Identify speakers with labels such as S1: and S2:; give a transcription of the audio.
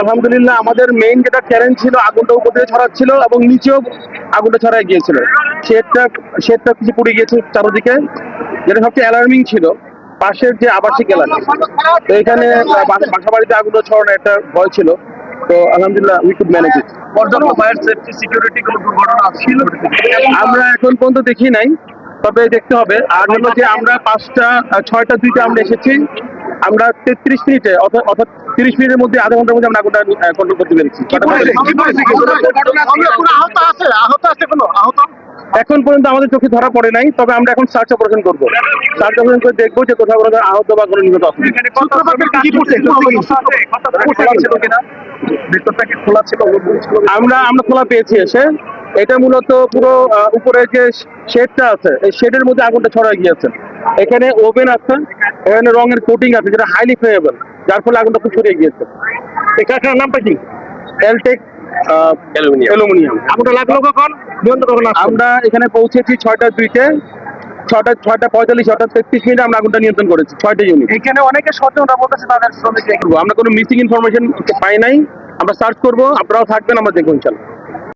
S1: আলহামদুলিল্লাহ আমাদের মেইন যেটা চ্যালেঞ্জ ছিল আগুনটা উপর থেকে ছড়াচ্ছিল এবং নিচেও আগুনটা ছড়ায় গিয়েছিল। শেডটা শেডটা কিছু পুড়ে গিয়েছে চারদিকে। যেটা সবচেয়ে অ্যালার্মিং ছিল পাশের যে আবাসিক এলাকা। তো এখানে বাসা বাড়িতে আগুনটা ছড়ানো একটা ভয় ছিল। তো আলহামদুলিল্লাহ উই কুড ম্যানেজ ইট
S2: পর্যন্ত ফায়ার সেফটি সিকিউরিটি কোনো দুর্ঘটনা ছিল।
S1: আমরা এখন পর্যন্ত দেখি নাই। তবে দেখতে হবে। আর হলো যে আমরা পাঁচটা ছয়টা দুইটা আমরা এসেছি। আমরা তেত্রিশ মিনিটে অর্থাৎ তিরিশ মিনিটের মধ্যে আধা ঘণ্টার মধ্যে আমরা আগুনটা কন্ট্রোল করতে পেরেছি
S2: আহত আছে আহত আছে কোনো? আহত?
S1: এখন পর্যন্ত আমাদের চোখে ধরা পড়ে নাই তবে আমরা এখন সার্চ অপারেশন করব। সার্চ অপারেশন করে দেখব যে কোথাও কোনো আহত বা কোনো নিহত আছে আমরা আমরা খোলা পেয়েছি এসে। এটা মূলত পুরো উপরে যে শেডটা আছে এই শেডের মধ্যে আগুনটা ছড়া গিয়েছে। এখানে ওভেন আছে এখানে রঙের কোটিং আছে যেটা হাইলি ফ্লেমেবল যার ফলে আগুনটা খুব ছড়িয়ে গিয়েছে।
S2: এই কারখানার নামটা কি?
S1: Eltek aluminium.
S2: আগুনটা লাগল কখন? নিয়ন্ত্রণ কখন
S1: আমরা এখানে পৌঁছেছি ছয়টা দুইটে ছয়টা ছয়টা পঁয়তাল্লিশ অর্থাৎ তেত্রিশ মিনিটে আমরা আগুনটা নিয়ন্ত্রণ করেছি ছয়টা ইউনিট
S2: এখানে অনেকে স্বজনরা বলতেছে তাদের শ্রমিক
S1: আমরা কোনো মিসিং ইনফরমেশন পাই নাই। আমরা সার্চ করব আপনারাও থাকবেন আমরা দেখব ইনশাল্লাহ।